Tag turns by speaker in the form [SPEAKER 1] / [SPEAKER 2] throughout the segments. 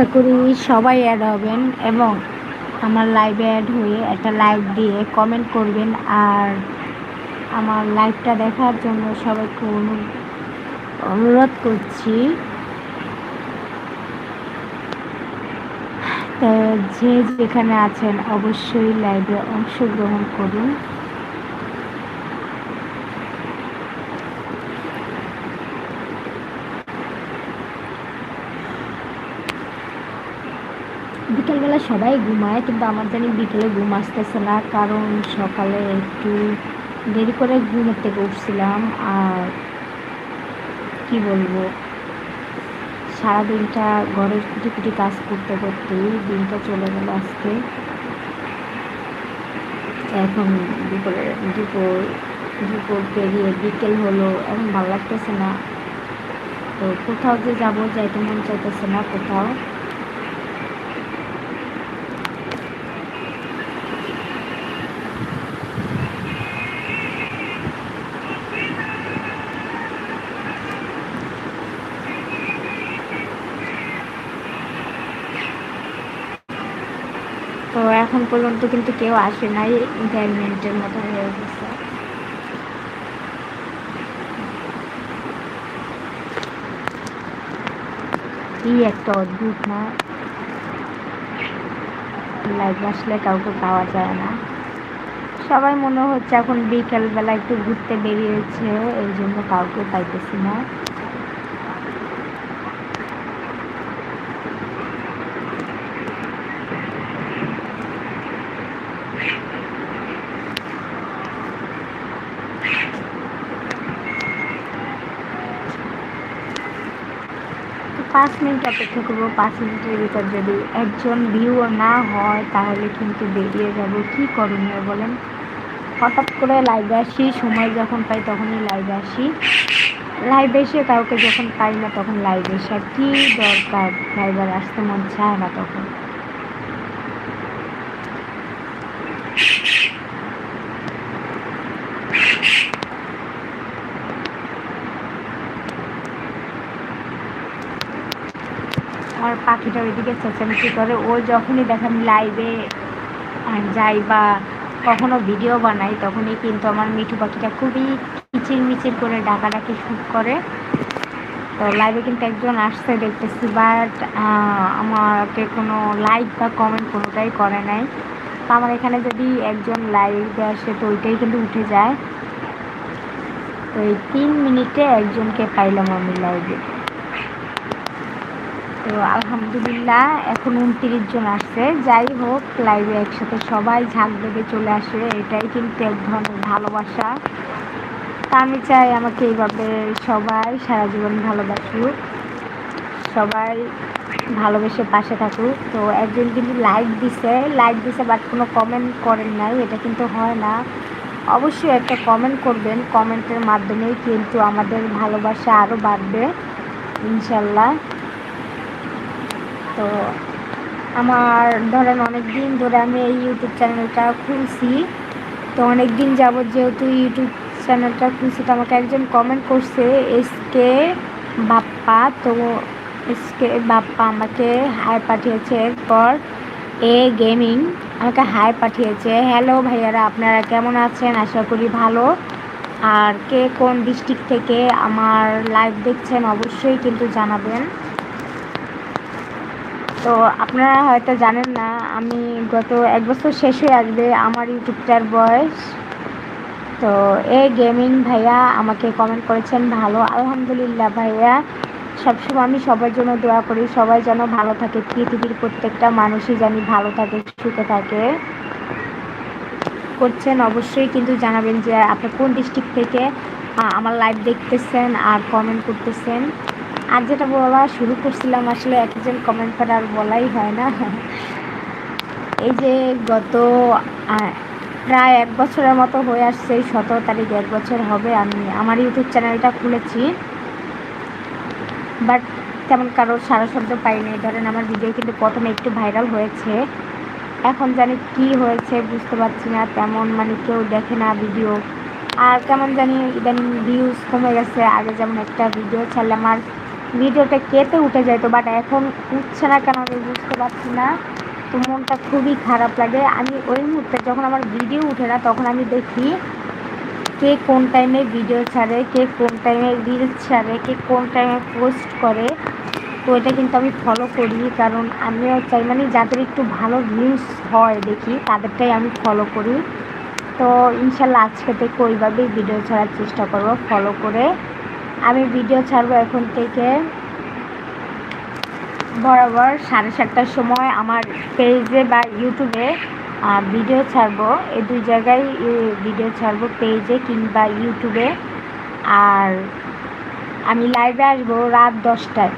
[SPEAKER 1] আশা করি সবাই অ্যাড হবেন এবং আমার লাইভে অ্যাড হয়ে একটা লাইক দিয়ে কমেন্ট করবেন আর আমার লাইভটা দেখার জন্য সবাইকে অনুরোধ করছি। যে যেখানে আছেন অবশ্যই লাইভে অংশগ্রহণ করুন। বিকেলবেলা সবাই ঘুমায়, কিন্তু আমার জানি বিকেলে ঘুম আসতেছে না, কারণ সকালে একটু দেরি করে ঘুমের থেকে উঠছিলাম আর কি বলব, সারাদিনটা ঘরের কুটি কুটি কাজ করতে করতেই দিনটা চলে গেল আজকে। এখন দুপুরে, দুপুর দুপুর পেরিয়ে বিকেল হলো, এখন ভালো লাগতেছে না। তো কোথাও যে যাব যাইতে মন চাইতেছে না কোথাও তো এখন পর্যন্ত কিন্তু কেউ আসে নাই দেড় মতো হয়ে গেছে কি একটা অদ্ভুত না? লাইভ আসলে কাউকে পাওয়া যায় না। সবাই মনে হচ্ছে এখন বিকেলবেলা একটু ঘুরতে বেরিয়েছে এই জন্য কাউকে পাইতেছি না। পাঁচ মিনিট অপেক্ষা করব। পাঁচ মিনিটের ভিতর যদি একজন ভিউও না হয়, তাহলে কিন্তু বেরিয়ে যাব। কি করণীয় বলেন? হঠাৎ করে লাইভে আসি, সময় যখন পাই তখনই লাইভে আসি। লাইভে এসে কাউকে যখন পাই না তখন লাইভে এসে কী দরকার? লাইভে আসতে মন চায় না তখন আমার পাখিটা ওইদিকে চেঁচামেচি করে। ও যখনই দেখে আমি লাইভে যাই বা কখনো ভিডিও বানাই, তখনই কিন্তু আমার মিঠু পাখিটা খুবই কিচির মিচির করে ডাকাডাকি শুট করে। তো লাইভে কিন্তু একজন আসছে দেখতেছি বাট আমাকে কোনো লাইক বা কমেন্ট কোনোটাই করে নাই। তো আমার এখানে যদি একজন লাইভে আসে, তো ওইটাই কিন্তু উঠে যায়। তো এই তিন মিনিটে একজনকে পাইলাম আমি লাইভে তো আলহামদুলিল্লাহ, এখন উনত্রিশ জন আসছে। যাই হোক লাইভে একসাথে সবাই ঝাঁক বেঁধে চলে আসে। এটাই কিন্তু এক ধরনের ভালোবাসা। তা আমি চাই আমাকে এইভাবে সবাই সারা জীবন ভালোবাসুক, সবাই ভালোবেসে পাশে থাকুক। তো একজন কিন্তু লাইক দিছে লাইক দিছে বাট কোনো কমেন্ট করেন নাই, এটা কিন্তু হয় না। অবশ্যই একটা কমেন্ট করবেন কমেন্টের মাধ্যমেই কিন্তু আমাদের ভালোবাসা আরও বাড়বে, ইনশাল্লাহ। তো আমার ধরেন অনেক দিন ধরে আমি এই ইউটিউব চ্যানেলটা খুলছি। তো অনেক দিন যাবৎ যেহেতু ইউটিউব চ্যানেলটা খুলছি, তো আমাকে একজন কমেন্ট করছে এসকে বাপ্পা, তো এসকে বাপ্পা আমাকে হাই পাঠিয়েছে এরপর এ গেমিং আমাকে হাই পাঠিয়েছে। হ্যালো ভাইয়ারা, আপনারা কেমন আছেন? আশা করি ভালো। আর কে কোন ডিস্ট্রিক্ট থেকে আমার লাইভ দেখছেন অবশ্যই কিন্তু জানাবেন। তো আপনারা হয়তো জানেন না, আমি গত এক বছর শেষ হয়ে আসবে আমার ইউটিউবটার বয়স। তো এই গেমিং ভাইয়া আমাকে কমেন্ট করেছেন, ভালো, আলহামদুলিল্লাহ ভাইয়া। সবসময় আমি সবার জন্য দোয়া করি, সবাই যেন ভালো থাকে। পৃথিবীর প্রত্যেকটা মানুষই জানি ভালো থাকে সুখে থাকে। করছেন অবশ্যই, কিন্তু জানাবেন যে আপনি কোন ডিস্ট্রিক্ট থেকে আমার লাইভ দেখতেছেন আর কমেন্ট করতেছেন? আর যেটা বলা শুরু করছিলাম, আসলে একজন কমেন্ট করে আর বলাই হয় না। এই যে গত প্রায় এক বছরের মতো হয়ে আসছে, এই সতেরো তারিখ এক বছর হবে। আমি আমার ইউটিউব চ্যানেলটা খুলেছি বাট তেমন কারও সারা শব্দ পাইনি। ধরেন আমার ভিডিও কিন্তু প্রথমে একটু ভাইরাল হয়েছে। এখন জানি কি হয়েছে, বুঝতে পারছি না। তেমন মানে কেউ দেখে না ভিডিও আর কেমন জানি ইদানিং ভিউজ কমে গেছে। আগে যেমন একটা ভিডিও ছাড়লে আমার ভিডিওটা কেটে উঠে যেত বাট এখন উঠছে না কেন আমি বুঝতে পারছি না। তো মনটা খুবই খারাপ লাগে। আমি ওই মুহূর্তে যখন আমার ভিডিও উঠে না, তখন আমি দেখি কে কোন টাইমে ভিডিও ছাড়ে, কে কোন টাইমে রিলস ছাড়ে, কে কোন টাইমে পোস্ট করে। তো এটা কিন্তু আমি ফলো করি, কারণ আমিও চাই মানে যাদের একটু ভালো ভিউজ হয় দেখি, তাদেরটাই আমি ফলো করি। তো ইনশাল্লাহ আজকে থেকে ওইভাবেই ভিডিও ছাড়ার চেষ্টা করব ফলো করে। আমি ভিডিও ছাড়বো এখন থেকে। বরাবর সাড়ে সাতটার সময় আমার পেজে বা ইউটিউবে ভিডিও ছাড়বো। এই দুই জায়গায় ভিডিও ছাড়বো পেজে কিংবা ইউটিউবে আর আমি লাইভে আসব রাত দশটায়।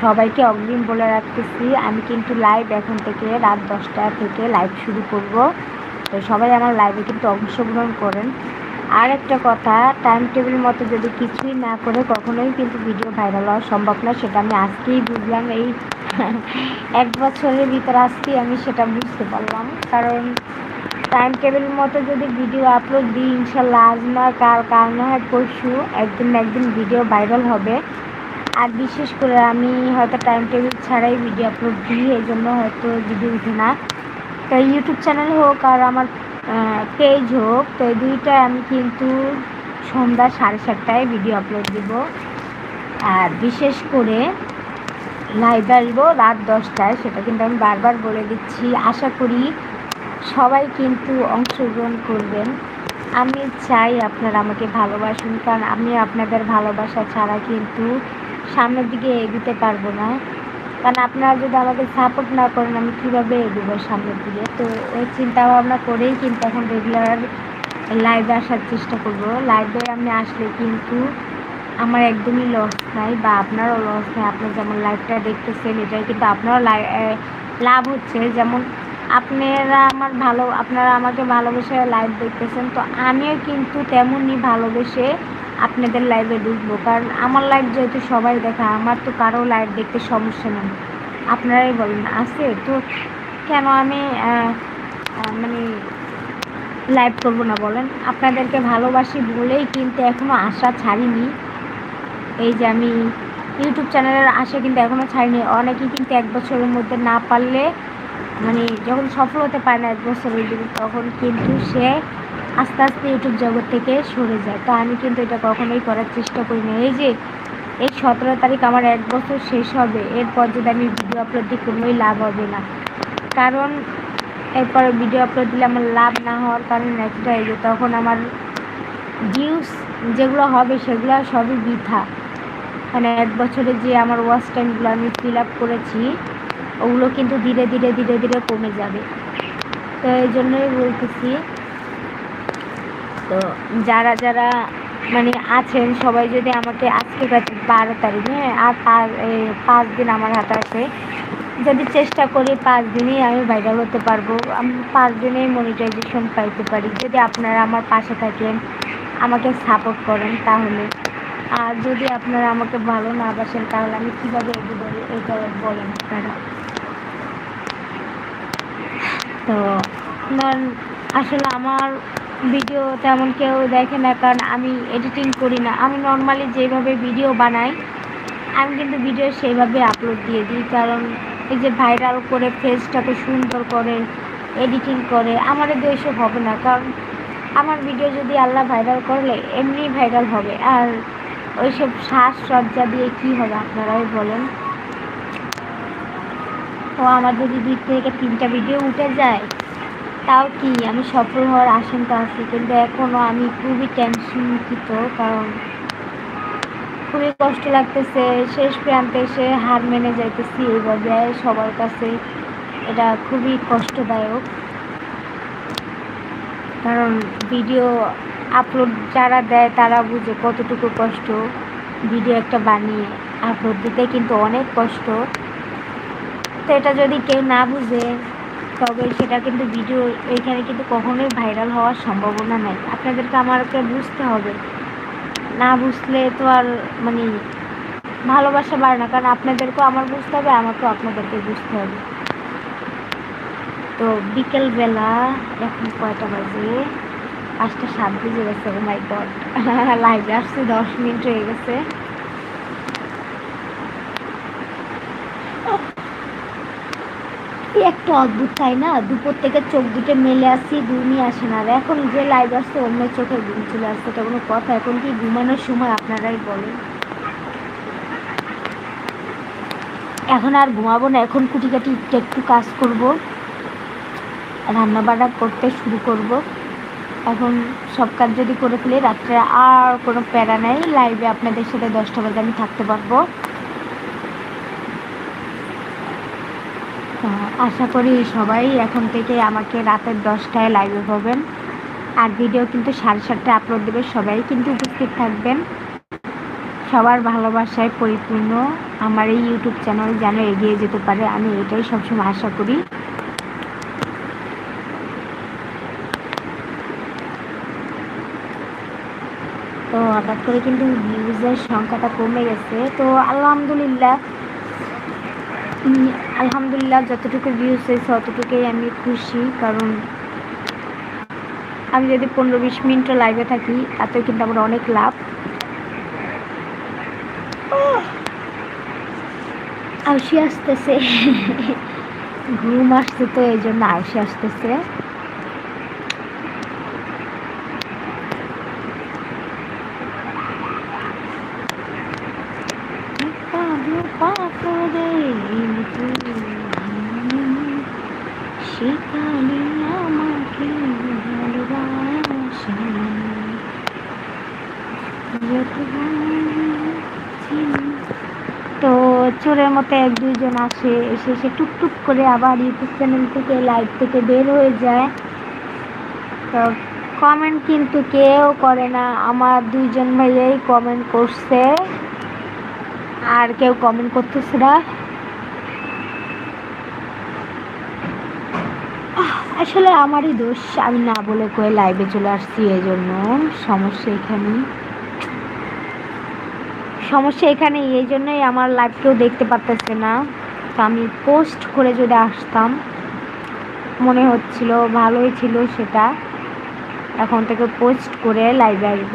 [SPEAKER 1] সবাইকে অগ্রিম বলে রাখতেছি, আমি কিন্তু লাইভ এখন থেকে রাত দশটা থেকে লাইভ শুরু করব। তো সবাই আমার লাইভে কিন্তু অংশগ্রহণ করেন। আর একটা কথা টাইম টেবিল মতো যদি কিছুই না করে কখনোই কিন্তু ভিডিও ভাইরাল হওয়া সম্ভব না, সেটা আমি আজকেই বুঝলাম। এই এক বছরের ভিতরে আজকেই আমি সেটা বুঝতে পারলাম। কারণ টাইম টেবিল মতো যদি ভিডিও আপলোড দিই, ইনশাল্লাহ আজ না কাল কাল না হয় পরশু একদিন একদিন ভিডিও ভাইরাল হবে। আর বিশেষ করে আমি হয়তো টাইম টেবিল ছাড়াই ভিডিও আপলোড দিই, এই জন্য হয়তো ভিডিও উঠে না। তো ইউটিউব চ্যানেল হোক আর আমার পেজ হোক, তো এই দুইটায় আমি কিন্তু সন্ধ্যা সাড়ে সাতটায় ভিডিও আপলোড দিব। আর বিশেষ করে লাইভ আসব রাত দশটায়, সেটা কিন্তু আমি বারবার বলে দিচ্ছি। আশা করি সবাই কিন্তু অংশগ্রহণ করবেন। আমি চাই আপনারা আমাকে ভালোবাসুন, কারণ আমি আপনাদের ভালোবাসা ছাড়া কিন্তু সামনের দিকে এগোতে পারব না। কারণ আপনারা যদি আমাকে সাপোর্ট না করেন, আমি কীভাবে এগোবো সামনের দিকে? তো ওই চিন্তা ভাবনা করেই কিন্তু এখন রেগুলার লাইভে আসার চেষ্টা করব। লাইভে আমি আসলে কিন্তু আমার একদমই লস নাই বা আপনারও লস নাই। আপনার যেমন লাইভটা দেখতেছেন, এটাই কিন্তু আপনারও লাভ হচ্ছে। যেমন আপনারা আমার ভালো, আপনারা আমাকে ভালোবেসে লাইভ দেখতেছেন, তো আমিও কিন্তু তেমনই ভালোবেসে আপনাদের লাইভে ঢুকবো। কারণ আমার লাইভ যেহেতু সবাই দেখা, আমার তো কারও লাইভ দেখতে সমস্যা নেই। আপনারাই বলেন, আছে? তো কেন আমি মানে লাইভ করব না বলেন? আপনাদেরকে ভালোবাসি বলেই কিন্তু এখনও আশা ছাড়িনি। এই যে আমি ইউটিউব চ্যানেলের আশা কিন্তু এখনও ছাড়িনি। অনেকেই কিন্তু এক বছরের মধ্যে না পারলে মানে যখন সফল হতে পারে না এক বছরের দিকে, তখন কিন্তু সে আস্তে আস্তে ইউটিউব জগৎ থেকে সরে যায়। তো আমি কিন্তু এটা কখনোই করার চেষ্টা করি না। এই যে, এই সতেরো তারিখ আমার এক বছর শেষ হবে, এরপর যদি আমি ভিডিও আপলোড দিই, কোনোই লাভ হবে না। কারণ, এরপর ভিডিও আপলোড দিলে আমার লাভ না হওয়ার কারণ একটাই যে, তখন আমার ভিউস যেগুলো হবে সেগুলো সবই বৃথা। মানে এক বছরে যে আমার ওয়াচ টাইমগুলো আমি ফিল আপ করেছি ওগুলো কিন্তু ধীরে ধীরে ধীরে ধীরে কমে যাবে। তো এই জন্যই বলতেছি, তো যারা যারা মানে আছেন, সবাই যদি আমাকে আজকে বারো তারিখ হ্যাঁ আর পাঁচ দিন আমার হাতে আছে, যদি চেষ্টা করি পাঁচ দিনেই আমি ভাইরাল হতে পারব। আমি পাঁচ দিনেই মনিটাইজেশন পাইতে পারি। যদি আপনারা আমার পাশে থাকেন, আমাকে সাপোর্ট করেন তাহলে। আর যদি আপনারা আমাকে ভালো না বাসেন, তাহলে আমি কীভাবে এগোবো এটা বলেন আপনারা। তো আসলে আমার ভিডিও তেমন কেউ দেখে না, কারণ আমি এডিটিং করি না। আমি নর্মালি যেভাবে ভিডিও বানাই, আমি কিন্তু ভিডিও সেইভাবে আপলোড দিয়ে দিই। কারণ এই যে ভাইরাল করে ফেসটাকে সুন্দর করে এডিটিং করে, আমার এসব হবে না। কারণ আমার ভিডিও যদি আল্লাহ ভাইরাল করলে, এমনি ভাইরাল হবে। আর ওইসব শ্বাসসজ্জা দিয়ে কি হবে আপনারাই বলেন। তো আমার যদি দুই থেকে তিনটা ভিডিও উঠে যায়, তাও কি আমি সফল হওয়ার আশঙ্কা আছে? কিন্তু এখনও আমি খুবই টেনশনকৃত কারণ খুবই কষ্ট লাগতেছে। শেষ প্রান্তে এসে হার মেনে যাইতেছি এইভাবে সবার কাছে এটা খুবই কষ্টদায়ক। কারণ ভিডিও আপলোড যারা দেয়, তারা বুঝে কতটুকু কষ্ট ভিডিও একটা বানিয়ে আপলোড দিতে। কিন্তু অনেক কষ্ট। তো এটা যদি কেউ না বুঝে, তবে সেটা কিন্তু ভিডিও এইখানে কিন্তু কখনোই ভাইরাল হওয়ার সম্ভাবনা নেই। আপনাদেরকে আমাকে বুঝতে হবে। না বুঝলে তো আর মানে ভালোবাসা বাড়ে না, কারণ আপনাদেরকেও আমার বুঝতে হবে, আমাকেও আপনাদেরকে বুঝতে হবে। তো বিকেলবেলা এখন কয়টা বাজে? পাঁচটা সাত বেজে গেছে ও মাই গড লাইভে আসছে, দশ মিনিট হয়ে গেছে। একটা অদ্ভুত, তাই না? দুপুর থেকে চোখ দুটো মেলে আসছি ঘুমই আসে না। আর এখন যে লাইভ আসছে অন্য চোখে ঘুম চলে আসছে, এটা কোনো কথা। এখন কি ঘুমানোর সময় আপনারাই বলেন। এখন আর ঘুমাবো না, এখন কুটিকাটি একটু একটু কাজ করব। রান্না বান্না করতে শুরু করব। এখন সব কাজ যদি করে ফেলি, রাত্রে আর কোনো প্যারা নেই। লাইভে আপনাদের সাথে দশটা বাজে আমি থাকতে পারব তো আশা করি সবাই এখন থেকে আমাকে রাতের দশটায় লাইভে হবেন। আর ভিডিও কিন্তু সাড়ে সাতটায় আপলোড দেবে, সবাই কিন্তু উপস্থিত থাকবেন। সবার ভালোবাসায় পরিপূর্ণ আমার এই ইউটিউব চ্যানেল যেন এগিয়ে যেতে পারে, আমি এটাই সবসময় আশা করি। তো হঠাৎ করে কিন্তু ভিউজের সংখ্যাটা কমে গেছে। তো আলহামদুলিল্লাহ আলহামদুলিল্লাহ, যতটুকু ভিউজ হয়েছে অতটুকুই আমি খুশি। কারণ আমি যদি পনেরো বিশ মিনিট লাইভে থাকি এত কিন্তু আমার অনেক লাভ। আসতেছে। ঘুম আসছে তো, এই জন্য আসতেছে। সেখানে আমাকে তো চোরের মতো এক দুইজন আসে, এসে এসে টুকটুক করে আবার ইউটিউব চ্যানেল থেকে লাইভ থেকে বের হয়ে যায়। তো কমেন্ট কিন্তু কেউ করে না, আমার দুইজন ভাইয়াই কমেন্ট করছে। আর কেউ কমেন্ট করতেছে না। আসলে আমারই দোষ, আমি না বলে কয়ে লাইভে চলে আসছি এই জন্য সমস্যা এখানে সমস্যা এখানে এই জন্যই আমার লাইভ কেউ দেখতে পারতেছে না। তো আমি পোস্ট করে যদি আসতাম, মনে হচ্ছিল ভালোই ছিল সেটা। এখন থেকে পোস্ট করে লাইভে আসব।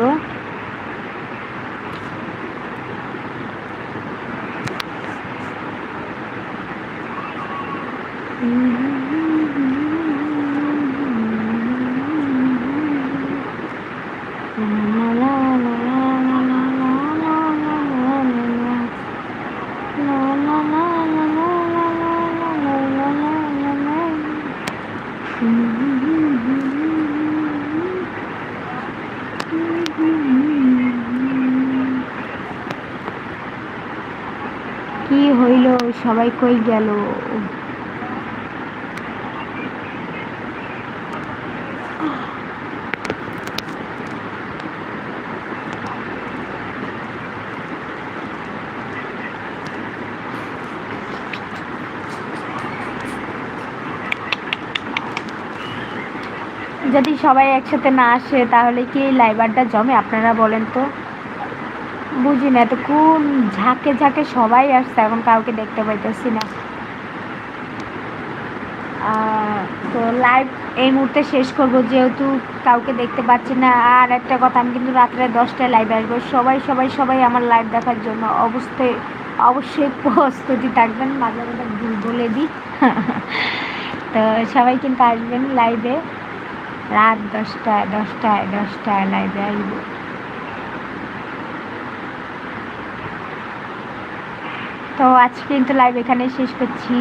[SPEAKER 1] হইল, সবাই কই গেল? যদি সবাই একসাথে না আসে, তাহলে কি লাইভারটা জমে? আপনারা বলেন তো। বুঝি না, এতক্ষণ ঝাঁকে ঝাঁকে সবাই আসছে, এখন কাউকে দেখতে পাইতেছি না। তো লাইভ এই মুহূর্তে শেষ করব, যেহেতু কাউকে দেখতে পাচ্ছি না। আর একটা কথা, আমি কিন্তু রাত্রে দশটায় লাইভে আসব। সবাই সবাই সবাই আমার লাইভ দেখার জন্য অবশ্যই অবশ্যই প্রস্তুতি থাকবেন। মাঝে মাঝে ভুল বলে দিই। তো সবাই কিন্তু আসবেন লাইভে রাত দশটায় দশটায় দশটায় লাইভে আসব। তো আজকে কিন্তু লাইভ এখানে শেষ করছি।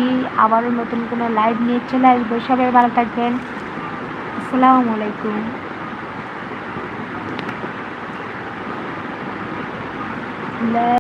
[SPEAKER 1] আবারও নতুন কোনো লাইভ নিয়ে চলে আসব। সবাই ভালো থাকবেন। আসসালামু আলাইকুম।